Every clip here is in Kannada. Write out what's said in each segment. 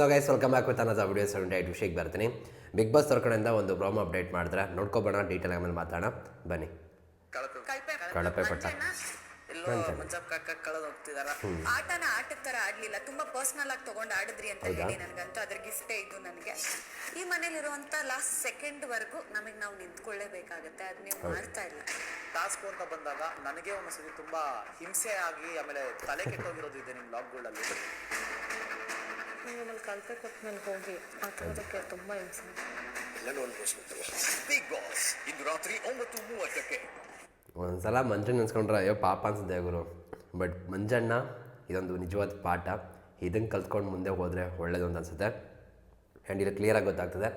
So guys welcome back with ಅನ್ನೋದು ವಿಡಿಯೋ ಸೆವೆಂಟಿ ಏಟ್ ವಿಷಯಕ್ಕೆ ಬರ್ತೀನಿ. ಬಿಗ್ ಬಾಸ್ ಅವ್ರ ಒಂದು ಪ್ರೋಮ್ ಅಪ್ಡೇಟ್ ಮಾಡಿದ್ರೆ ನೋಡ್ಕೊಬೋಣ ಡೀಟೇಲ್ ಆಮೇಲೆ ಮಾತಾಡೋಣ. ಬನ್ನಿ. ಕಳಪೆ ಪಟ್ಟ. ಎಲ್ಲೋ ಮಂಜಪ್ಪ ಕಾಕ ಕಳೆದು ಹೋಗ್ತಿದಾರ. ಆಟನ ಆಟದ ತರ ಆಡ್ಲಿಲ್ಲ. ತುಂಬಾ ಪರ್ಸನಲ್ ಆಗಿ ತಗೊಂಡು ಆಡಿದ್ರಿ ಅಂತ ಹೇಳಿ ನನ್ಗಂತೂ ಅದ್ರ ಗಿಫ್ಟೇ ಇದು ನನಗೆ. ಈ ಮನೇಲಿರುವಂತ ಲಾಸ್ಟ್ ಸೆಕೆಂಡ್ ವರ್ಗು ನಮಗೆ ನಾವು ನಿಂತ್ಕೊಳ್ಳೇಬೇಕಾಗತ್ತೆ ಅದ್ ನೀವು ಮಾಡ್ತಾ ಇಲ್ಲ. ಟಾಸ್ಕ್ ಅಂತ ಬಂದಾಗ ನನಗೆ ಒಂದ್ಸತಿ ತುಂಬಾ ಹಿಂಸೆ ಆಗಿ ಆಮೇಲೆ ತಲೆ ಕೆಟ್ಟೋಗಿರೋದು ಇದೆ ಗೋಲ್ಡ್ ಲಾಗ್ಗಳಲ್ಲಿ ನಿಮ್ಮಲ್ಲಿ ಕಳಪೆ ಕೊಟ್ಟು ನನಗೆ ಹೋಗಿ ಮಾತಾಡೋದಕ್ಕೆ ತುಂಬ ಹಿಂಸೆ ಬಿಗ್ ಬಾಸ್ ಇಂದು ರಾತ್ರಿ ಒಂಬತ್ತು ಮೂವತ್ತಕ್ಕೆ. ಒಂದ್ಸಲ ಮಂಜಣ್ಣ ನೆನ್ಸ್ಕೊಂಡ್ರೆ ಅಯ್ಯೋ ಪಾಪ ಅನ್ಸುತ್ತೆ ಗುರು. ಬಟ್ ಮಂಜಣ್ಣ ಇದೊಂದು ನಿಜವಾದ ಪಾಠ. ಇದನ್ನು ಕಲ್ತ್ಕೊಂಡು ಮುಂದೆ ಹೋದರೆ ಒಳ್ಳೇದು ಅಂತ ಅನ್ಸುತ್ತೆ. ಆ್ಯಂಡ್ ಇದು ಕ್ಲಿಯರಾಗಿ ಗೊತ್ತಾಗ್ತದೆ.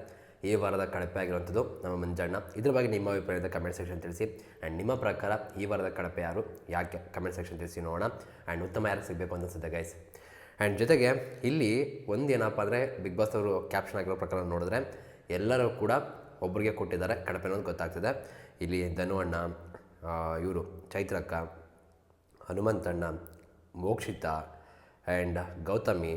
ಈ ವಾರದ ಕಳಪೆ ಆಗಿರುವಂಥದ್ದು ನಮ್ಮ ಮಂಜಣ್ಣ. ಇದ್ರ ಬಗ್ಗೆ ನಿಮ್ಮ ಅಭಿಪ್ರಾಯದ ಕಮೆಂಟ್ ಸೆಕ್ಷನ್ ತಿಳಿಸಿ. ಆ್ಯಂಡ್ ನಿಮ್ಮ ಪ್ರಕಾರ ಈ ವಾರದ ಕಳಪೆ ಯಾರು? ಯಾಕೆ? ಕಮೆಂಟ್ ಸೆಕ್ಷನ್ ತಿಳಿಸಿ ನೋಡೋಣ. ಆ್ಯಂಡ್ ಉತ್ತಮ ಯಾರು ಸಿಗಬೇಕು ಅಂತ ಅನ್ಸುತ್ತೆ ಗೈಸ್ ಆ್ಯಂಡ್ ಜೊತೆಗೆ ಇಲ್ಲಿ ಒಂದು ಏನಪ್ಪ ಅಂದರೆ ಬಿಗ್ ಬಾಸ್ ಅವರು ಕ್ಯಾಪ್ಷನ್ ಆಗಿರೋ ಪ್ರಕಾರ ನೋಡಿದ್ರೆ ಎಲ್ಲರೂ ಕೂಡ ಒಬ್ಬರಿಗೆ ಕೊಟ್ಟಿದ್ದಾರೆ ಕಡಪೆ ಅನ್ನೋದು ಗೊತ್ತಾಗ್ತದೆ. ಇಲ್ಲಿ ಧನು ಅಣ್ಣ ಇವರು ಚೈತ್ರಕ್ಕ, ಹನುಮಂತಣ್ಣ, ಮೋಕ್ಷಿತ ಆ್ಯಂಡ್ ಗೌತಮಿ,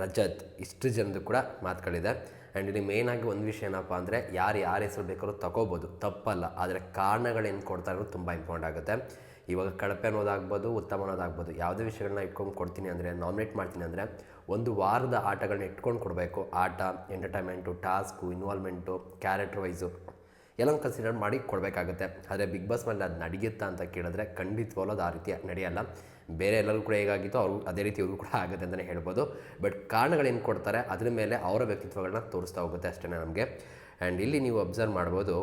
ರಜತ್ ಇಷ್ಟು ಜನದ್ದು ಕೂಡ ಮಾತುಗಳಿದೆ. ಆ್ಯಂಡ್ ಇಲ್ಲಿ ಮೇಯ್ನಾಗಿ ಒಂದು ವಿಷಯ ಏನಪ್ಪ ಅಂದರೆ ಯಾರು ಯಾರ ಹೆಸರು ಬೇಕಾದ್ರೂ ತಗೋಬೋದು, ತಪ್ಪಲ್ಲ. ಆದರೆ ಕಾರಣಗಳೇನು ಕೊಡ್ತಾ ಇರೋದು ತುಂಬ ಇಂಪಾರ್ಟೆಂಟ್ ಆಗುತ್ತೆ. ಇವಾಗ ಕಳಪೆ ಅನ್ನೋದಾಗ್ಬೋದು, ಉತ್ತಮ ಅನ್ನೋದಾಗ್ಬೋದು, ಯಾವುದೇ ವಿಷಯಗಳನ್ನ ಇಟ್ಕೊಂಡು ಕೊಡ್ತೀನಿ ಅಂದರೆ ನಾಮಿನೇಟ್ ಮಾಡ್ತೀನಿ ಅಂದರೆ, ಒಂದು ವಾರದ ಆಟಗಳನ್ನ ಇಟ್ಕೊಂಡು ಕೊಡಬೇಕು. ಆಟ entertainment task involvement character wise ಎಲ್ಲ ಕನ್ಸಿಡರ್ ಮಾಡಿ ಕೊಡಬೇಕಾಗುತ್ತೆ. ಆದರೆ ಬಿಗ್ ಬಾಸ್ ಮೇಲೆ ಅದು ನಡೆಯುತ್ತಾ ಅಂತ ಕೇಳಿದ್ರೆ ಖಂಡಿತವಲ್ಲ ಅದು ಆ ರೀತಿ ನಡೆಯಲ್ಲ. ಬೇರೆ ಎಲ್ಲರೂ ಕೂಡ ಹೇಗಾಗಿತ್ತು, ಅವರು ಅದೇ ರೀತಿ ಇವರು ಕೂಡ ಆಗುತ್ತೆ ಅಂತಲೇ ಹೇಳ್ಬೋದು. ಬಟ್ ಕಾರಣಗಳೇನು ಕೊಡ್ತಾರೆ, ಅದ್ರ ಮೇಲೆ ಅವರ ವ್ಯಕ್ತಿತ್ವಗಳನ್ನ ತೋರಿಸ್ತಾ ಹೋಗುತ್ತೆ ಅಷ್ಟೇ ನಮಗೆ. ಆ್ಯಂಡ್ ಇಲ್ಲಿ ನೀವು ಅಬ್ಸರ್ವ್ ಮಾಡ್ಬೋದು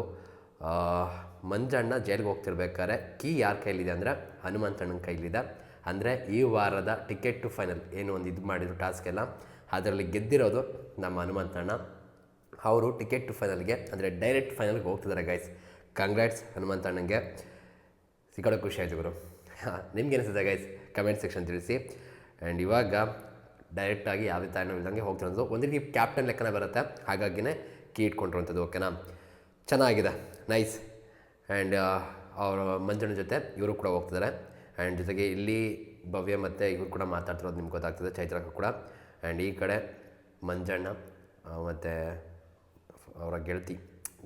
ಮಂಜಣ್ಣ ಜೈಲಿಗೆ ಹೋಗ್ತಿರ್ಬೇಕಾದ್ರೆ ಕೀ ಯಾರ ಕೈಲಿದೆ ಅಂದರೆ ಹನುಮಂತಣ್ಣನ ಕೈಲಿದೆ. ಅಂದರೆ ಈ ವಾರದ ಟಿಕೆಟ್ ಟು ಫೈನಲ್ ಏನು ಒಂದು ಇದು ಮಾಡಿದ್ರು ಟಾಸ್ಕ್ ಎಲ್ಲ ಅದರಲ್ಲಿ ಗೆದ್ದಿರೋದು ನಮ್ಮ ಹನುಮಂತಣ್ಣ. ಅವರು ಟಿಕೆಟ್ ಟು ಫೈನಲ್ಗೆ, ಅಂದರೆ ಡೈರೆಕ್ಟ್ ಫೈನಲ್ಗೆ ಹೋಗ್ತಿದ್ದಾರೆ ಗೈಸ್ ಕಂಗ್ರಾಟ್ಸ್ ಹನುಮಂತಣ್ಣಂಗೆ ಸಿಕ್ಕಾಡೋ ಖುಷಿ ಆಯ್ತು ಗುರು. ನಿಮ್ಗೆ ಅನಿಸುತ್ತೆ ಗೈಸ್ ಕಮೆಂಟ್ ಸೆಕ್ಷನ್ ತಿಳಿಸಿ. ಆ್ಯಂಡ್ ಇವಾಗ ಡೈರೆಕ್ಟಾಗಿ ಯಾವುದೇ ತಾಯಿನೂ ಹೋಗ್ತಿರೋದು. ಒಂದು ರೀತಿ ಕ್ಯಾಪ್ಟನ್ ಲೆಕ್ಕನ ಬರುತ್ತೆ. ಹಾಗಾಗಿನೇ ಕೀ ಇಟ್ಕೊಂಡಿರುವಂಥದ್ದು ಓಕೆನಾ ಚೆನ್ನಾಗಿದೆ. ನೈಸ್ ಆ್ಯಂಡ್ ಅವರ ಮಂಜಣ್ಣ ಜೊತೆ ಇವರು ಕೂಡ ಹೋಗ್ತಿದ್ದಾರೆ. ಆ್ಯಂಡ್ ಜೊತೆಗೆ ಇಲ್ಲಿ ಭವ್ಯ ಮತ್ತು ಇವರು ಕೂಡ ಮಾತಾಡ್ತಿರೋದು ನಿಮ್ಗೆ ಗೊತ್ತಾಗ್ತದೆ ಚೈತ್ರಕ್ಕ ಕೂಡ. ಆ್ಯಂಡ್ ಈ ಕಡೆ ಮಂಜಣ್ಣ ಮತ್ತು ಅವರ ಗೆಳತಿ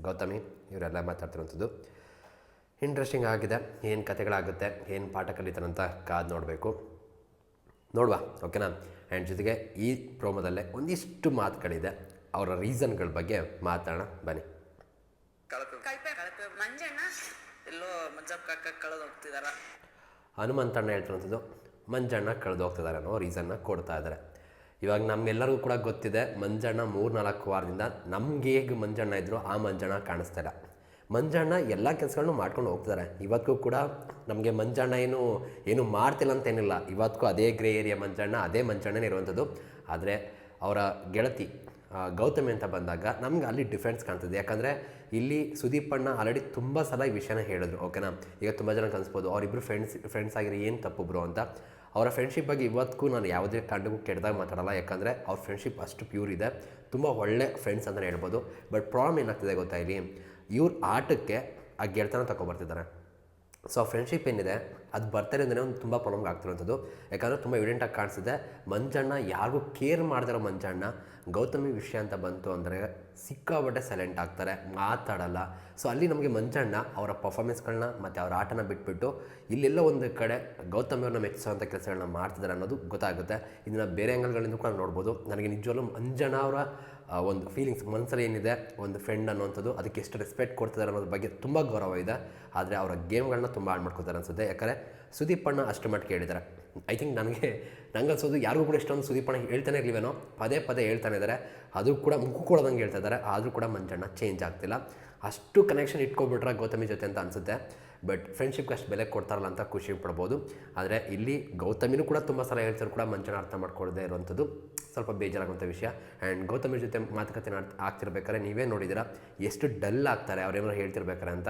ಗೌತಮಿ ಇವರೆಲ್ಲ ಮಾತಾಡ್ತಿರೋಂಥದ್ದು. ಇಂಟ್ರೆಸ್ಟಿಂಗ್ ಆಗಿದೆ. ಏನು ಕಥೆಗಳಾಗುತ್ತೆ ಏನು ಪಾಠ ಕಲಿತಾರಂತ ಅಂತ ಕಾದು ನೋಡಬೇಕು. ನೋಡುವ ಓಕೆನಾ? ಆ್ಯಂಡ್ ಜೊತೆಗೆ ಈ ಪ್ರೋಮೋದಲ್ಲೇ ಒಂದಿಷ್ಟು ಮಾತುಗಳಿದೆ. ಅವರ ರೀಸನ್ಗಳ ಬಗ್ಗೆ ಮಾತಾಡೋಣ ಬನ್ನಿ ಕಳಪೆ ಕಳಪೆ ಕಳಪೆ ಮಂಜಣ್ಣ ಎಲ್ಲೋ ಕಳೆದು ಹೋಗ್ತಿದಾರ ಹನುಮಂತಣ್ಣ ಹೇಳ್ತಿರೋಂಥದ್ದು ಮಂಜಣ್ಣ ಕಳೆದು ಹೋಗ್ತಿದ್ದಾರೆ ಅನ್ನೋ ರೀಸನ್ನ ಕೊಡ್ತಾ ಇದ್ದಾರೆ ಇವಾಗ ನಮ್ಗೆಲ್ಲರಿಗೂ ಕೂಡ ಗೊತ್ತಿದೆ, ಮಂಜಣ್ಣ ಮೂರು ನಾಲ್ಕು ವಾರದಿಂದ ನಮ್ಗೆ ಹೇಗೆ ಮಂಜಣ್ಣ ಇದ್ರು ಆ ಮಂಜಣ್ಣ ಕಾಣಿಸ್ತಾ ಇಲ್ಲ. ಮಂಜಣ್ಣ ಎಲ್ಲ ಕೆಲಸಗಳನ್ನು ಮಾಡ್ಕೊಂಡು ಹೋಗ್ತಿದ್ದಾರೆ ಇವತ್ತಿಗೂ ಕೂಡ ನಮಗೆ ಮಂಜಣ್ಣ ಏನು ಏನು ಮಾಡ್ತಿಲ್ಲ ಅಂತೇನಿಲ್ಲ ಇವತ್ತಿಗೂ ಅದೇ ಗ್ರೇ ಏರಿಯಾ ಮಂಜಣ್ಣ, ಅದೇ ಮಂಜಣ್ಣನೇ ಇರುವಂಥದ್ದು ಆದರೆ ಅವರ ಗೆಳತಿ ಗೌತಮಿ ಅಂತ ಬಂದಾಗ ನಮ್ಗೆ ಅಲ್ಲಿ ಡಿಫ್ರೆನ್ಸ್ ಕಾಣ್ತದೆ. ಯಾಕಂದರೆ ಇಲ್ಲಿ ಸುದೀಪ್ ಅಣ್ಣ ಆಲ್ರೆಡಿ ತುಂಬ ಸಲ ಈ ವಿಷಯನ ಹೇಳಿದ್ರು ಓಕೆನಾ ಈಗ ತುಂಬ ಜನ ಕನ್ಸ್ಬೋದು ಅವರಿಬ್ಬರು ಫ್ರೆಂಡ್ಸ್ ಫ್ರೆಂಡ್ಸ್ ಆಗಿರೋ ಏನು ತಪ್ಪು ಬ್ರೋ ಅಂತ. ಅವರ ಫ್ರೆಂಡ್ಶಿಪ್ ಬಗ್ಗೆ ಇವತ್ತಿಗೂ ನಾನು ಯಾವುದೇ ಕಾರಣಕ್ಕೂ ಕೆಟ್ಟದಾಗ ಮಾತಾಡಲ್ಲ, ಯಾಕಂದರೆ ಅವ್ರ ಫ್ರೆಂಡ್ಶಿಪ್ ಅಷ್ಟು ಪ್ಯೂರ್ ಇದೆ. ತುಂಬ ಒಳ್ಳೆ ಫ್ರೆಂಡ್ಸ್ ಅಂತಲೇ ಹೇಳ್ಬೋದು. ಬಟ್ ಪ್ರಾಬ್ಲಮ್ ಏನಾಗ್ತಿದೆ ಗೊತ್ತಾ ಇಲ್ಲಿ? ಇವ್ರ ಆಟಕ್ಕೆ ಆ ಗೆಳೆತನ ತಗೊಬರ್ತಿದ್ದಾರೆ ಸೊ ಫ್ರೆಂಡ್ಶಿಪ್ ಏನಿದೆ? ಅದು ಬರ್ತಾರೆ ಅಂದರೆ ಒಂದು ತುಂಬ ಪ್ರಾಬ್ಲಮ್ ಆಗ್ತಿರುವಂಥದ್ದು. ಯಾಕಂದರೆ ತುಂಬ ಎವಿಡೆಂಟಾಗಿ ಕಾಣಿಸಿದೆ, ಮಂಜಣ್ಣ ಯಾರಿಗೂ ಕೇರ್ ಮಾಡ್ದಿರೋ ಮಂಜಣ್ಣ ಗೌತಮಿ ವಿಷಯ ಅಂತ ಬಂತು ಅಂದರೆ ಸಿಕ್ಕಾಬಟ್ಟೆ ಸೈಲೆಂಟ್ ಆಗ್ತಾರೆ, ಮಾತಾಡಲ್ಲ. ಸೊ ಅಲ್ಲಿ ನಮಗೆ ಮಂಜಣ್ಣ ಅವರ ಪರ್ಫಾರ್ಮೆನ್ಸ್ಗಳನ್ನ ಮತ್ತು ಅವರ ಆಟನ ಬಿಟ್ಬಿಟ್ಟು ಇಲ್ಲೆಲ್ಲ ಒಂದು ಕಡೆ ಗೌತಮಿಯವ್ರನ್ನ ಮೆಚ್ಚಿಸುವಂಥ ಕೆಲಸಗಳನ್ನ ಮಾಡ್ತಿದ್ದಾರೆ ಅನ್ನೋದು ಗೊತ್ತಾಗುತ್ತೆ. ಇದನ್ನು ಬೇರೆ ಆ್ಯಂಗಲ್ಗಳಿಂದ ಕೂಡ ನೋಡ್ಬೋದು. ನನಗೆ ನಿಜವಲ್ಲೂ ಮಂಜಣ್ಣ ಅವರ ಒಂದು ಫೀಲಿಂಗ್ಸ್ ಮನಸ್ಸಲ್ಲಿ ಏನಿದೆ, ಒಂದು ಫ್ರೆಂಡ್ ಅನ್ನುವಂಥದ್ದು, ಅದಕ್ಕೆ ಎಷ್ಟು ರೆಸ್ಪೆಕ್ಟ್ ಕೊಡ್ತಿದ್ದಾರೆ ಅನ್ನೋದ್ರ ಬಗ್ಗೆ ತುಂಬ ಗೌರವ ಇದೆ. ಆದರೆ ಅವರ ಗೇಮ್ಗಳನ್ನ ತುಂಬ ಆಡ್ ಮಾಡ್ಕೊತಾರೆ ಅನ್ಸುತ್ತೆ. ಯಾಕಂದರೆ ಸುದೀಪ್ ಅಣ್ಣ ಅಷ್ಟು ಮಟ್ಟಿಗೆ ಹೇಳಿದ್ದಾರೆ. ಐ ಥಿಂಕ್ ನನಗೆ ನಂಗೆ ಅನ್ಸೋದು ಯಾರಿಗೂ ಕೂಡ ಇಷ್ಟೊಂದು ಸುದೀಪ್ ಅಣ್ಣ ಹೇಳ್ತಾನೆ ಇರ್ಲಿವೇನೋ ಪದೇ ಪದೇ ಹೇಳ್ತಾನೆ ಇದ್ದಾರೆ. ಅದು ಕೂಡ ಮುಖ ಕೊಡೋದಂಗೆ ಹೇಳ್ತಾ ಇದ್ದಾರೆ. ಆದರೂ ಕೂಡ ಮಂಜಣ್ಣ ಚೇಂಜ್ ಆಗ್ತಿಲ್ಲ. ಅಷ್ಟು ಕನೆಕ್ಷನ್ ಇಟ್ಕೊಬಿಟ್ರೆ ಗೌತಮಿ ಜೊತೆ ಅಂತ ಅನಿಸುತ್ತೆ. ಬಟ್ ಫ್ರೆಂಡ್ಶಿಪ್ಗೆ ಅಷ್ಟು ಬೆಲೆ ಕೊಡ್ತಾರಲ್ಲ ಅಂತ ಖುಷಿ ಪಡ್ಬೋದು. ಆದರೆ ಇಲ್ಲಿ ಗೌತಮಿನೂ ಕೂಡ ತುಂಬ ಸಲ ಹೇಳ್ತಾರೆ ಕೂಡ ಮಂಚನ ಅರ್ಥ ಮಾಡ್ಕೊಳ್ಳದೆ ಇರುವಂಥದ್ದು ಸ್ವಲ್ಪ ಬೇಜಾರಾಗುವಂಥ ವಿಷಯ. ಆ್ಯಂಡ್ ಗೌತಮಿ ಜೊತೆ ಮಾತುಕತೆ ಆಗ್ತಿರ್ಬೇಕಾದ್ರೆ ನೀವೇ ನೋಡಿದ್ದೀರಾ, ಎಷ್ಟು ಡಲ್ ಆಗ್ತಾರೆ ಅವ್ರೇನಾರು ಹೇಳ್ತಿರ್ಬೇಕಾರೆ ಅಂತ.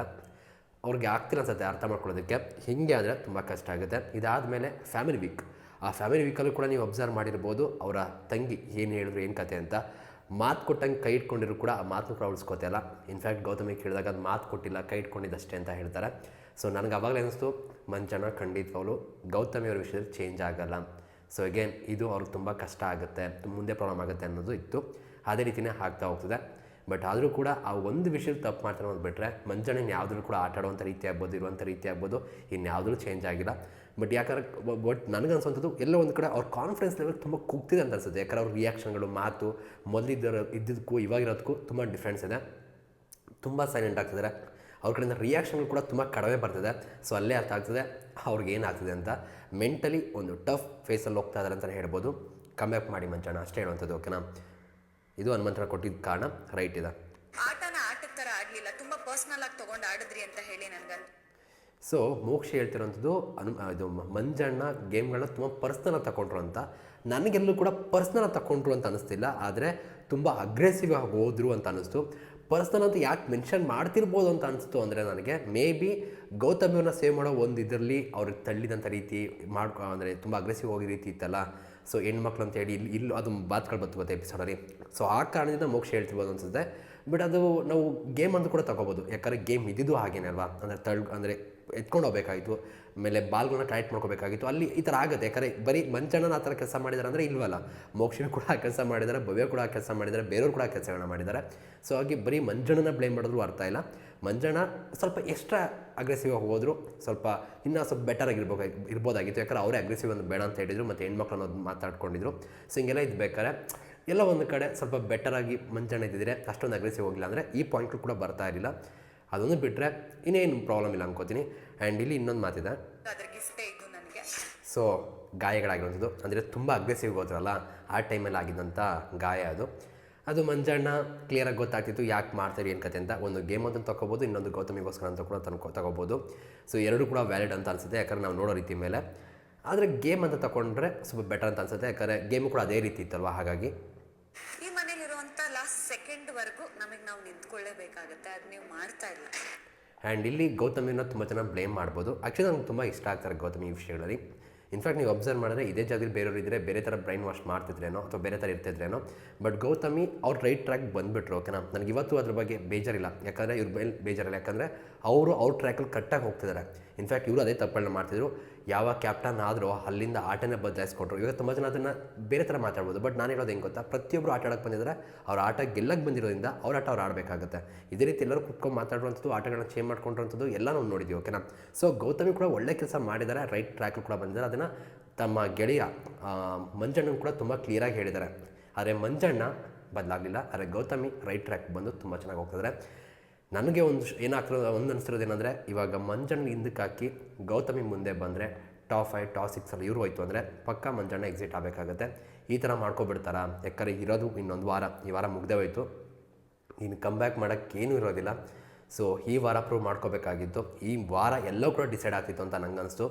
ಅವ್ರಿಗೆ ಆಗ್ತಿಲ್ಲ ಅನ್ಸುತ್ತೆ ಅರ್ಥ ಮಾಡ್ಕೊಳ್ಳೋದಕ್ಕೆ. ಹೀಗೆ ಆದರೆ ತುಂಬ ಕಷ್ಟ ಆಗುತ್ತೆ. ಇದಾದಮೇಲೆ ಫ್ಯಾಮಿಲಿ ವೀಕ್ ಆ ಫ್ಯಾಮಿಲಿ ವೀಕಲ್ಲೂ ಕೂಡ ನೀವು ಅಬ್ಸರ್ವ್ ಮಾಡಿರ್ಬೋದು, ಅವರ ತಂಗಿ ಏನು ಹೇಳಿದ್ರು, ಏನು ಕತೆ ಅಂತ. ಮಾತು ಕೊಟ್ಟಂಗೆ ಕೈ ಇಟ್ಕೊಂಡಿರೋ ಕೂಡ ಆ ಮಾತು ಕೂಡ ಉಳಿಸ್ಕೋತಾ ಇಲ್ಲ. ಇನ್ಫ್ಯಾಕ್ಟ್ ಗೌತಮಿ ಕೇಳಿದಾಗ ಅದು ಮಾತು ಕೊಟ್ಟಿಲ್ಲ, ಕೈ ಇಟ್ಕೊಂಡಿದ್ದಷ್ಟೇ ಅಂತ ಹೇಳ್ತಾರೆ. ಸೊ ನನಗೆ ಅವಾಗಲೇ ಅನಿಸ್ತು ಮಂಚನ ಖಂಡಿತವಾಗ್ಲು ಗೌತಮಿ ಅವ್ರ ವಿಷಯದಲ್ಲಿ ಚೇಂಜ್ ಆಗೋಲ್ಲ. ಸೊ ಅಗೇನ್ ಇದು ಅವ್ರಿಗೆ ತುಂಬ ಕಷ್ಟ ಆಗುತ್ತೆ, ಮುಂದೆ ಪ್ರಾಬ್ಲಮ್ ಆಗುತ್ತೆ ಅನ್ನೋದು ಇತ್ತು. ಅದೇ ರೀತಿಯೇ ಆಗ್ತಾ ಹೋಗ್ತದೆ. ಬಟ್ ಆದರೂ ಕೂಡ ಆ ಒಂದು ವಿಷಯ ತಪ್ಪು ಮಾಡ್ತಾರೆ ಅನ್ನೋದು ಬಿಟ್ಟರೆ ಮಂಜಣ್ಣ ಯಾವುದ್ರೂ ಕೂಡ ಆಟ ಆಡುವಂಥ ರೀತಿ ಆಗ್ಬೋದು, ಇರುವಂಥ ರೀತಿ ಆಗ್ಬೋದು ಇನ್ಯಾವುದೂ ಚೇಂಜ್ ಆಗಿಲ್ಲ. ಬಟ್ ಯಾಕಂದ್ರೆ ಬಟ್ ನನಗನ್ಸುವಂಥದ್ದು ಎಲ್ಲ ಒಂದು ಕಡೆ ಅವ್ರ ಕಾನ್ಫಿಡೆನ್ಸ್ ಲೆವೆಲ್ ತುಂಬ ಕುಗ್ತಿದೆ ಅಂತ ಅನ್ಸುತ್ತೆ. ಯಾಕಂದ್ರೆ ಅವ್ರ ರಿಯಾಕ್ಷನ್ಗಳು ಮಾತು ಮೊದಲಿದ್ದ ಇದ್ದಿದ್ದಕ್ಕೂ ಇವಾಗಿರೋದಕ್ಕೂ ತುಂಬ ಡಿಫ್ರೆನ್ಸ್ ಇದೆ. ತುಂಬ ಸೈಲೆಂಟ್ ಆಗ್ತಿದ್ದಾರೆ ಅವ್ರ ಕಡೆಯಿಂದ ರಿಯಾಕ್ಷನ್ಗಳು ಕೂಡ ತುಂಬ ಕಡಿಮೆ ಬರ್ತಿದೆ. ಸೊ ಅಲ್ಲೇ ಅರ್ಥ ಆಗ್ತದೆ ಅವ್ರಿಗೆ ಏನಾಗ್ತಿದೆ ಅಂತ. ಮೆಂಟಲಿ ಒಂದು ಟಫ್ ಫೇಸಲ್ಲಿ ಹೋಗ್ತಾ ಇದ್ದಾರೆ ಅಂತಲೇ ಹೇಳ್ಬೋದು. ಕಮ್ಬ್ಯಾಕ್ ಮಾಡಿ ಮಂಚಣ್ಣ, ಅಷ್ಟೇ ಹೇಳುವಂಥದ್ದು ಓಕೆನಾ ಇದು ಹನುಮಂತರ ಕೊಟ್ಟಿದ್ದ ಕಾರಣ ರೈಟ್ ಇದೆ. ಆಟನ ಆಟದ ಥರ ಆಡಲಿಲ್ಲ ತುಂಬ ಪರ್ಸನಲ್ ಆಗಿ ತೊಗೊಂಡು ಆಡಿದ್ರಿ ಅಂತ ಹೇಳಿ ನನಗೆ. ಸೊ ಮೋಕ್ಷ ಹೇಳ್ತಿರೋಂಥದ್ದು ಅನು ಇದು ಮಂಜಣ್ಣ ಗೇಮ್ಗಳನ್ನ ತುಂಬ ಪರ್ಸ್ನಲಾಗಿ ತಗೊಂಡ್ರು ಅಂತ. ನನಗೆಲ್ಲೂ ಕೂಡ ಪರ್ಸ್ನಲಾಗಿ ತಗೊಂಡ್ರು ಅಂತ ಅನಿಸ್ತಿಲ್ಲ. ಆದರೆ ತುಂಬ ಅಗ್ರೆಸಿವ್ ಆಗಿ ಹೋದ್ರು ಅಂತ ಅನ್ನಿಸ್ತು ಪರ್ಸ್ನಲ್ ಅಂತ ಯಾಕೆ ಮೆನ್ಷನ್ ಮಾಡ್ತಿರ್ಬೋದು ಅಂತ ಅನಿಸ್ತು ಅಂದರೆ ನನಗೆ ಮೇ ಬಿ ಗೌತಮಿಯವ್ರನ್ನ ಸೇವ್ ಮಾಡೋ ಒಂದು ಇದರಲ್ಲಿ ಅವ್ರಿಗೆ ತಳ್ಳಿದಂಥ ರೀತಿ ಮಾಡ್ಕೊ ಅಂದರೆ ತುಂಬ ಅಗ್ರೆಸಿವ್ ಹೋಗಿ ರೀತಿ ಇತ್ತಲ್ಲ. ಸೊ ಹೆಣ್ಮಕ್ಳು ಅಂತ ಹೇಳಿ ಇಲ್ಲಿ ಇಲ್ಲಿ ಅದು ಮಾತುಗಳು ಬತ್ತು ಗೊತ್ತೆ ಎಪಿಸೋಡಲ್ಲಿ ಸೊ ಆ ಕಾರಣದಿಂದ ಮೋಕ್ಷ ಹೇಳ್ತಿರ್ಬೋದು ಅನಿಸುತ್ತೆ ಬಟ್ ಅದು ನಾವು ಗೇಮ್ ಅಂತ ಕೂಡ ತಗೋಬೋದು. ಯಾಕಂದರೆ ಗೇಮ್ ಇದ್ದಿದ್ದು ಹಾಗೇನೆ ಅಲ್ವಾ? ಅಂದರೆ ತಳ್ ಅಂದರೆ ಎತ್ಕೊಂಡು ಹೋಗ್ಬೇಕಾಗಿತ್ತು ಆಮೇಲೆ ಬಾಲ್ಗಳನ್ನ ಟ್ರೈಟ್ ಮಾಡ್ಕೋಬೇಕಾಗಿತ್ತು. ಅಲ್ಲಿ ಈ ಥರ ಆಗುತ್ತೆ. ಯಾಕಂದರೆ ಬರೀ ಮಂಚಣ್ಣನ ಆ ಥರ ಕೆಲಸ ಮಾಡಿದ್ದಾರೆ ಅಂದರೆ ಇಲ್ವಲ್ಲ? ಮೋಕ್ಷನ ಕೂಡ ಆ ಕೆಲಸ ಮಾಡಿದ್ದಾರೆ ಭವ್ಯ ಕೂಡ ಆ ಕೆಲಸ ಮಾಡಿದ್ದಾರೆ ಬೇರೆಯವ್ರು ಕೂಡ ಆ ಕೆಲಸಗಳನ್ನ ಮಾಡಿದ್ದಾರೆ ಸೊ ಹಾಗೆ ಬರೀ ಮಂಜಣ್ಣನ ಬ್ಲೇಮ್ ಮಾಡಿದ್ರು ಅರ್ಥ ಇಲ್ಲ. ಮಂಜಣ್ಣ ಸ್ವಲ್ಪ ಎಕ್ಸ್ಟ್ರಾ ಅಗ್ರೆಸಿವ್ ಆಗಿ ಹೋದ್ರು. ಸ್ವಲ್ಪ ಇನ್ನೂ ಸ್ವಲ್ಪ ಬೆಟರ್ ಆಗಿರ್ಬೇಕು ಇರ್ಬೋದಾಗಿತ್ತು. ಯಾಕಂದ್ರೆ ಅವರೇ ಅಗ್ರೆಸಿವ್ ಅಂತ ಬೇಡ ಅಂತ ಹೇಳಿದರು ಮತ್ತು ಹೆಣ್ಮಕ್ಳು ಅನ್ನೋದು ಮಾತಾಡ್ಕೊಂಡಿದ್ರು. ಸೊ ಹಿಂಗೆಲ್ಲ ಇದು ಬೇಕಾದ್ರೆ ಎಲ್ಲ ಒಂದು ಕಡೆ ಸ್ವಲ್ಪ ಬೆಟರಾಗಿ ಮಂಜಣ್ಣ ಇದ್ದಿದ್ರೆ ಅಷ್ಟೊಂದು ಅಗ್ರೆಸಿವ್ ಹೋಗಿಲ್ಲ ಅಂದರೆ ಈ ಪಾಯಿಂಟ್ಗಳು ಕೂಡ ಬರ್ತಾ ಇರಲಿಲ್ಲ. ಅದೊಂದು ಬಿಟ್ಟರೆ ಇನ್ನೇನು ಪ್ರಾಬ್ಲಮ್ ಇಲ್ಲ ಅನ್ಕೋತೀನಿ. ಆ್ಯಂಡ್ ಇಲ್ಲಿ ಇನ್ನೊಂದು ಮಾತಿದೆ. ಸೊ ಗಾಯಗಳಾಗಿರೋದು ಅಂದರೆ ತುಂಬ ಅಗ್ರೆಸಿವ್ ಹೋದ್ರಲ್ಲ ಆ ಟೈಮಲ್ಲಿ ಆಗಿದ್ದಂಥ ಗಾಯ ಅದು. ಅದು ಮಂಜಣ್ಣ ಕ್ಲಿಯರಾಗಿ ಗೊತ್ತಾಗ್ತಿತ್ತು ಯಾಕೆ ಮಾಡ್ತಾರೆ ಏನು ಕತೆ ಅಂತ. ಒಂದು ಗೇಮ್ ಅಂತ ತಗೋಬೋದು ಇನ್ನೊಂದು ಗೌತಮಿಗೋಸ್ಕರ ಅಂತ ಕೂಡ ತನ್ಕೊ ತಗೋಬೋದು ಸೊ ಎರಡು ಕೂಡ ವ್ಯಾಲಿಡ್ ಅಂತ ಅನಿಸುತ್ತೆ ಯಾಕಂದ್ರೆ ನಾವು ನೋಡೋ ರೀತಿ ಮೇಲೆ. ಆದರೆ ಗೇಮ್ ಅಂತ ತಗೊಂಡ್ರೆ ಸ್ವಲ್ಪ ಬೆಟರ್ ಅಂತ ಅನಿಸುತ್ತೆ ಯಾಕಂದರೆ ಗೇಮು ಕೂಡ ಅದೇ ರೀತಿ ಇತ್ತಲ್ವ ಹಾಗಾಗಿ. ಈ ಲಾಸ್ಟ್ ಸೆಕೆಂಡ್ ವರ್ಗು ನಮಗೆ ನಾವು ನಿಂತ್ಕೊಳ್ಳೇಬೇಕಾಗುತ್ತೆ ಅದು ನೀವು ಮಾಡ್ತಾ ಇಲ್ಲ. ಆ್ಯಂಡ್ ಇಲ್ಲಿ ಗೌತಮಿನ ತುಂಬ ಜನ ಬ್ಲೇಮ್ ಮಾಡ್ಬೋದು. ಆ್ಯಕ್ಚುಲಿ ನಂಗೆ ತುಂಬ ಇಷ್ಟ ಆಗ್ತಾರೆ ಗೌತಮಿ ಈ ವಿಷಯಗಳಲ್ಲಿ. ಇನ್ಫ್ಯಾಕ್ಟ್ ನೀವು ಅಬ್ಸರ್ವ್ ಮಾಡಿದ್ರೆ ಇದೇ ಜಾಗದಲ್ಲಿ ಬೇರೆಯವರು ಇದ್ದರೆ ಬೇರೆ ಥರ ಬ್ರೈನ್ ವಾಶ್ ಮಾಡ್ತಿದ್ರೇನೋ ಅಥವಾ ಬೇರೆ ಥರ ಇರ್ತಿದ್ರೇನೋ? ಬಟ್ ಗೌತಮಿ ಅವ್ರು ರೈಟ್ ಟ್ರ್ಯಾಕ್ ಬಂದುಬಿಟ್ರು ಓಕೆನಾ ನನಗೆ ಇವತ್ತು ಅದ್ರ ಬಗ್ಗೆ ಬೇಜಾರಿಲ್ಲ. ಯಾಕಂದರೆ ಇವ್ರ ಬೇಜಾರಿಲ್ಲ. ಯಾಕಂದರೆ ಅವರು ಅವ್ರ ಟ್ರ್ಯಾಕಲ್ಲಿ ಕಟ್ಟಾಗಿ ಹೋಗ್ತಿದ್ದಾರೆ ಇನ್ಫ್ಯಾಕ್ಟ್ ಇವರು ಅದೇ ತಪ್ಪಲ್ಲಿ ಮಾಡ್ತಿದ್ರು. ಯಾವ ಕ್ಯಾಪ್ಟನ್ ಆದರೂ ಅಲ್ಲಿಂದ ಆಟನೇ ಬದಲಾಯಿಸ್ಕೊಟ್ರು. ಇವಾಗ ತುಂಬ ಜನ ಅದನ್ನು ಬೇರೆ ಥರ ಮಾತಾಡ್ಬೋದು. ಬಟ್ ನಾನು ಹೇಳೋದು ಹೆಂಗೆ ಗೊತ್ತಾ? ಪ್ರತಿಯೊಬ್ಬರು ಆಟ ಆಡೋಕ್ಕೆ ಬಂದಿದ್ದಾರೆ ಅವ್ರ ಆಟ ಗೆಲ್ಲಕ್ಕೆ ಬಂದಿರೋದ್ರಿಂದ ಅವ್ರ ಆಟ ಅವ್ರು ಆಡಬೇಕಾಗುತ್ತೆ. ಇದೇ ರೀತಿ ಎಲ್ಲರೂ ಕುತ್ಕೊಂಡು ಮಾತಾಡುವಂಥದ್ದು ಆಟಗಳನ್ನ ಚೇಂಜ್ ಮಾಡ್ಕೊಂಡಿರೋಂಥದ್ದು ಎಲ್ಲ ನಾವು ನೋಡಿದ್ದೀವಿ ಓಕೆನಾ ಸೊ ಗೌತಮಿ ಕೂಡ ಒಳ್ಳೆ ಕೆಲಸ ಮಾಡಿದ್ದಾರೆ ರೈಟ್ ಟ್ರ್ಯಾಕ್ ಕೂಡ ಬಂದಿದ್ದಾರೆ ಅದನ್ನು ತಮ್ಮ ಗೆಳೆಯ ಮಂಜಣ್ಣನ ಕೂಡ ತುಂಬ ಕ್ಲಿಯರಾಗಿ ಹೇಳಿದ್ದಾರೆ ಆದರೆ ಮಂಜಣ್ಣ ಬದಲಾಗಲಿಲ್ಲ. ಆದರೆ ಗೌತಮಿ ರೈಟ್ ಟ್ರ್ಯಾಕ್ ಬಂದು ತುಂಬ ಚೆನ್ನಾಗಿ ಹೋಗ್ತಿದ್ದಾರೆ ನನಗೆ ಒಂದು ಏನಾಗ್ತಿರೋದು ಒಂದು ಅನಿಸ್ತಿರೋದು ಏನಂದರೆ, ಇವಾಗ ಮಂಜಣ್ಣ ಹಿಂದಕ್ಕೆ ಹಾಕಿ ಗೌತಮಿ ಮುಂದೆ ಬಂದರೆ ಟಾಪ್ ಫೈವ್ ಟಾಪ್ ಸಿಕ್ಸಲ್ಲಿ ಇವರು ಹೋಯ್ತು ಅಂದರೆ ಪಕ್ಕ ಮಂಜಣ್ಣ ಎಕ್ಸಿಟ್ ಆಗಬೇಕಾಗುತ್ತೆ. ಈ ಥರ ಮಾಡ್ಕೊಬಿಡ್ತಾರಾ? ಯಾಕಂದರೆ ಇರೋದು ಇನ್ನೊಂದು ವಾರ. ಈ ವಾರ ಮುಗ್ದೇ ಹೋಯಿತು. ಇನ್ನು ಕಮ್ ಬ್ಯಾಕ್ ಮಾಡೋಕ್ಕೆ ಏನೂ ಇರೋದಿಲ್ಲ. ಸೊ ಈ ವಾರ ಪ್ರೂವ್ ಮಾಡ್ಕೋಬೇಕಾಗಿತ್ತು. ಈ ವಾರ ಎಲ್ಲೋ ಕೂಡ ಡಿಸೈಡ್ ಆಗ್ತಿತ್ತು ಅಂತ ನಂಗೆ ಅನಿಸ್ತು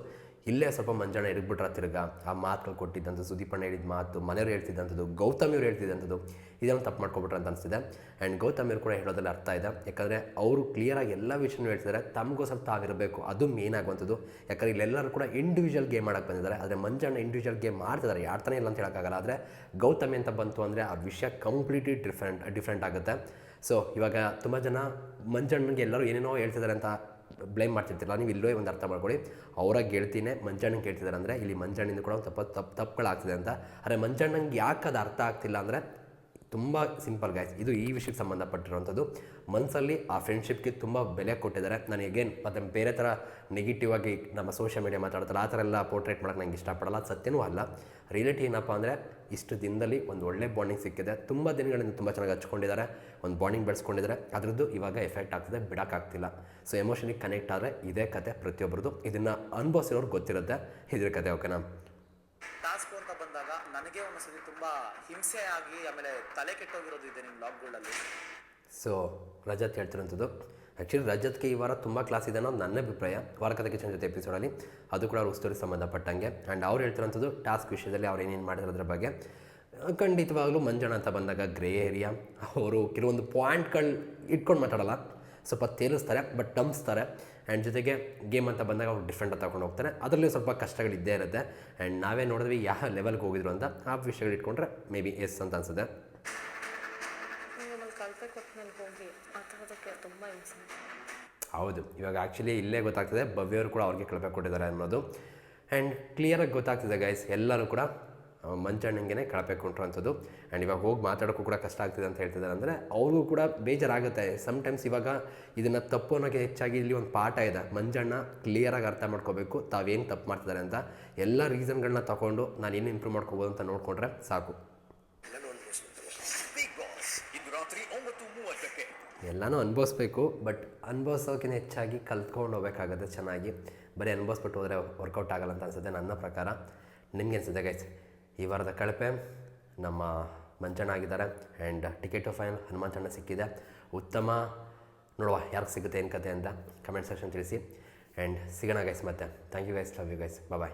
ಇಲ್ಲೇ ಸ್ವಲ್ಪ ಮಂಜಾಣ ಇರ್ಬಿಟ್ರ ತಿರ್ಗ ಆ ಮಾತುಗಳು ಕೊಟ್ಟಿದ್ದಂಥ ಸುದೀಪಣ್ಣ ಹೇಳಿದ ಮಾತು, ಮನೆಯವ್ರು ಹೇಳ್ತಿದ್ದಂಥದ್ದು, ಗೌತಮಿಯವ್ರು ಹೇಳ್ತಿದ್ದಂಥದ್ದು ಇದನ್ನು ತಪ್ಪು ಮಾಡ್ಕೊಬಿಟ್ರೆ ಅಂತ ಅನಿಸ್ತಿದೆ. ಆ್ಯಂಡ್ ಗೌತಮಿಯವ್ರು ಕೂಡ ಹೇಳೋದ್ರಲ್ಲಿ ಅರ್ಥ ಇದೆ. ಯಾಕಂದರೆ ಅವರು ಕ್ಲಿಯರಾಗಿ ಎಲ್ಲ ವಿಷಯನೂ ಹೇಳ್ತಿದ್ದಾರೆ ತಮಗೋಸ್ಕರ ತಾವಿರಬೇಕು. ಅದು ಮೇನ್ ಆಗುವಂಥದ್ದು. ಯಾಕಂದರೆ ಇಲ್ಲೆಲ್ಲರೂ ಕೂಡ ಇಂಡಿವಿಜುವಲ್ ಗೇಮ್ ಮಾಡೋಕ್ಕೆ ಬಂದಿದ್ದಾರೆ. ಆದರೆ ಮಂಜಣ್ಣ ಇಂಡಿವಿಜುವಲ್ ಗೇಮ್ ಮಾಡ್ತಿದ್ದಾರೆ ಯಾರ್ತಾನೆ ಇಲ್ಲ ಅಂತ ಹೇಳೋಕ್ಕಾಗಲ್ಲ. ಆದರೆ ಗೌತಮಿ ಅಂತ ಬಂತು ಅಂದರೆ ಆ ವಿಷಯ ಕಂಪ್ಲೀಟ್ಲಿ ಡಿಫ್ರೆಂಟ್ ಡಿಫ್ರೆಂಟ್ ಆಗುತ್ತೆ. ಸೊ ಇವಾಗ ತುಂಬ ಜನ ಮಂಜಣ್ಣನಿಗೆ ಎಲ್ಲರೂ ಏನೇನೋ ಹೇಳ್ತಿದ್ದಾರೆ ಅಂತ ಬ್ಲೇಮ್ ಮಾಡ್ತಿರ್ತಿಲ್ಲ. ನೀವು ಇಲ್ಲೇ ಒಂದು ಅರ್ಥ ಮಾಡ್ಕೊಳ್ಳಿ. ಅವರ ಗೆಳ್ತಿನೇ ಮಂಜಣ್ಣಂಗೆ ಕೇಳ್ತಿದ್ದಾರೆ ಅಂದರೆ ಇಲ್ಲಿ ಮಂಜಣ್ಣಿಂದ ಕೂಡ ತಪ್ಪು ತಪ್ಪು, ತಪ್ಪುಗಳಾಗ್ತಿದೆ ಅಂತ. ಆದರೆ ಮಂಜಣ್ಣಂಗೆ ಯಾಕೆ ಅದು ಅರ್ಥ ಆಗ್ತಿಲ್ಲ ಅಂದರೆ ತುಂಬ ಸಿಂಪಲ್ ಗಾಯ್ಸ್ ಇದು ಈ ವಿಷಯಕ್ಕೆ ಸಂಬಂಧಪಟ್ಟಿರುವಂಥದ್ದು. ಮನಸ್ಸಲ್ಲಿ ಆ ಫ್ರೆಂಡ್ಶಿಪ್ಗೆ ತುಂಬ ಬೆಲೆ ಕೊಟ್ಟಿದ್ದಾರೆ. ನಾನು ಎಗೇನ್ ಮತ್ತು ಬೇರೆ ಥರ ನೆಗೆಟಿವ್ ಆಗಿ ನಮ್ಮ ಸೋಷಿಯಲ್ ಮೀಡಿಯಾ ಮಾತಾಡ್ತಾರೆ ಆ ಥರ ಎಲ್ಲ ಪೋರ್ಟ್ರೇಟ್ ಮಾಡೋಕ್ಕೆ ನಂಗೆ ಇಷ್ಟಪಡಲ್ಲ. ಸತ್ಯನೂ ಅಲ್ಲ. ರಿಯಾಲಿಟಿ ಏನಪ್ಪ ಅಂದರೆ ಇಷ್ಟು ದಿನದಲ್ಲಿ ಒಂದು ಒಳ್ಳೆ ಬಾಂಡಿಂಗ್ ಸಿಕ್ಕಿದೆ. ತುಂಬ ದಿನಗಳಿಂದ ತುಂಬ ಚೆನ್ನಾಗಿ ಹಚ್ಕೊಂಡಿದ್ದಾರೆ. ಒಂದು ಬಾಂಡಿಂಗ್ ಬೆಳೆಸ್ಕೊಂಡಿದ್ದಾರೆ. ಅದರದ್ದು ಇವಾಗ ಎಫೆಕ್ಟ್ ಆಗ್ತದೆ ಬಿಡೋಕ್ಕಾಗ್ತಿಲ್ಲ ಸೊ ಎಮೋಷನಿಗೆ ಕನೆಕ್ಟ್ ಆದರೆ ಇದೇ ಕತೆ ಪ್ರತಿಯೊಬ್ಬರದು ಇದನ್ನು ಅನುಭವಿಸಿರೋರು ಗೊತ್ತಿರುತ್ತೆ. ಇದ್ರ ಕತೆ ಓಕೆನಾ ಟಾಸ್ಕ್ ಅಂತ ಬಂದಾಗ ನನಗೆ ಒಂದ್ಸತಿ ತುಂಬ ಹಿಂಸೆ ಆಗಿ ಆಮೇಲೆ ತಲೆ ಕೆಟ್ಟೋಗಿರೋದು ಇದೆ ನಿಮ್ಮ ಲಾಕ್ಗಳಲ್ಲಿ ಸೊ ರಜತ್ ಹೇಳ್ತಿರೋಂಥದ್ದು. ಆ್ಯಕ್ಚುಲಿ ರಜತ್ಗೆ ಈ ವಾರ ತುಂಬ ಕ್ಲಾಸ್ ಇದೆ ಅನ್ನೋದು ನನ್ನ ಅಭಿಪ್ರಾಯ. ವಾರಕದ ಕಿಚನ್ ಜೊತೆ ಎಪಿಸೋಡಲ್ಲಿ ಅದು ಕೂಡ ಅವ್ರ ಉಸ್ತುರಿ ಸಂಬಂಧಪಟ್ಟಂಗೆ. ಆ್ಯಂಡ್ ಅವ್ರು ಹೇಳ್ತಿರೋಂಥದ್ದು ಟಾಸ್ಕ್ ವಿಷಯದಲ್ಲಿ ಅವ್ರು ಏನೇನು ಮಾಡಿರೋದ್ರ ಬಗ್ಗೆ. ಖಂಡಿತವಾಗಲೂ ಮಂಜಣ್ಣ ಅಂತ ಬಂದಾಗ ಗ್ರೇ ಏರಿಯಾ ಅವರು ಕೆಲವೊಂದು ಪಾಯಿಂಟ್ಗಳು ಇಟ್ಕೊಂಡು ಮಾತಾಡಲ್ಲ. ಸ್ವಲ್ಪ ತೇಲಿಸ್ತಾರೆ ಬಟ್ ಟಮ್ಸ್ತಾರೆ ಆ್ಯಂಡ್ ಜೊತೆಗೆ ಗೇಮ್ ಅಂತ ಬಂದಾಗ ಅವ್ರು ಡಿಫ್ರೆಂಟ್ ತಗೊಂಡು ಹೋಗ್ತಾರೆ. ಅದರಲ್ಲಿ ಸ್ವಲ್ಪ ಕಷ್ಟಗಳು ಇದ್ದೇ ಇರುತ್ತೆ. ಆ್ಯಂಡ್ ನಾವೇ ನೋಡಿದ್ವಿ ಯಾವ ಲೆವೆಲ್ಗೆ ಹೋಗಿದ್ರು ಅಂತ. ಆ ವಿಷಯಗಳು ಇಟ್ಕೊಂಡ್ರೆ ಮೇ ಬಿ ಎಸ್ ಅಂತ ಅನ್ಸುತ್ತೆ ನಮ್ಮಲ್ಲಿ ಕಲ್ಪೆ ಕೊಟ್ಟಿನಲ್ಲಿ ಹೋಗಿ ಆ ಥರದಕ್ಕೆ ಹೌದು, ಇವಾಗ ಆ್ಯಕ್ಚುಲಿ ಇಲ್ಲೇ ಗೊತ್ತಾಗ್ತದೆ ಭವ್ಯವರು ಕೂಡ ಅವ್ರಿಗೆ ಕಳಪೆ ಕೊಟ್ಟಿದ್ದಾರೆ ಅನ್ನೋದು. ಆ್ಯಂಡ್ ಕ್ಲಿಯರಾಗಿ ಗೊತ್ತಾಗ್ತಿದೆ ಗೈಸ್ ಎಲ್ಲರೂ ಕೂಡ ಮಂಚಣ್ಣಂಗೆ ಕಳಪೆ ಕೊಂಡ್ರಂಥದ್ದು ಆ್ಯಂಡ್ ಇವಾಗ ಹೋಗಿ ಮಾತಾಡೋಕ್ಕೂ ಕೂಡ ಕಷ್ಟ ಆಗ್ತಿದೆ ಅಂತ ಹೇಳ್ತಿದ್ದಾರೆ ಅಂದರೆ, ಅವ್ರಿಗೂ ಕೂಡ ಬೇಜಾರಾಗುತ್ತೆ. ಸಮ್ಟೈಮ್ಸ್ ಇವಾಗ ಇದನ್ನು ತಪ್ಪು ಅನ್ನೋಕ್ಕೆ ಹೆಚ್ಚಾಗಿ ಇಲ್ಲಿ ಒಂದು ಪಾಠ ಇದೆ. ಮಂಜಣ್ಣ ಕ್ಲಿಯರಾಗಿ ಅರ್ಥ ಮಾಡ್ಕೋಬೇಕು, ತಾವೇನು ತಪ್ಪು ಮಾಡ್ತಿದ್ದಾರೆ ಅಂತ. ಎಲ್ಲ ರೀಸನ್ಗಳನ್ನ ತಗೊಂಡು ನಾನು ಏನು ಇಂಪ್ರೂವ್ ಮಾಡ್ಕೋಬೋದು ಅಂತ ನೋಡಿಕೊಂಡ್ರೆ ಸಾಕು ಬಿಗ್ ಬಾಸ್ ಇಂದು ರಾತ್ರಿ ಒಂಬತ್ತು ಮೂವತ್ತಕ್ಕೆ ಎಲ್ಲನೂ ಅನುಭವಿಸ್ಬೇಕು, ಬಟ್ ಅನುಭವಿಸೋಕ್ಕಿಂತ ಹೆಚ್ಚಾಗಿ ಕಲ್ತ್ಕೊಂಡು ಹೋಗ್ಬೇಕಾಗತ್ತೆ ಚೆನ್ನಾಗಿ. ಬರೀ ಅನುಭವಿಸ್ಬಿಟ್ಟು ಹೋದರೆ ವರ್ಕೌಟ್ ಆಗಲ್ಲ ಅಂತ ಅನ್ಸುತ್ತೆ ನನ್ನ ಪ್ರಕಾರ. ನಿಮ್ಗೆ ಅನ್ಸುತ್ತೆ ಗೈಸ್ ಈ ವಾರದ ಕಳಪೆ, ನಮ್ಮ ಮಂಚಣ್ಣ ಆಗಿದ್ದಾರೆ ಆ್ಯಂಡ್ ಟಿಕೆಟು ಫೈನಲ್ ಹನುಮಂತಣ್ಣ ಸಿಕ್ಕಿದೆ. ಉತ್ತಮ, ನೋಡುವ ಯಾರಿಗೆ ಸಿಗುತ್ತೆ ಏನು ಕತೆ ಅಂತ ಕಮೆಂಟ್ ಸೆಕ್ಷನ್ ತಿಳಿಸಿ. ಆ್ಯಂಡ್ ಸಿಗೋಣ ಗೈಸ್ ಮತ್ತೆ. Thank you guys love you guys bye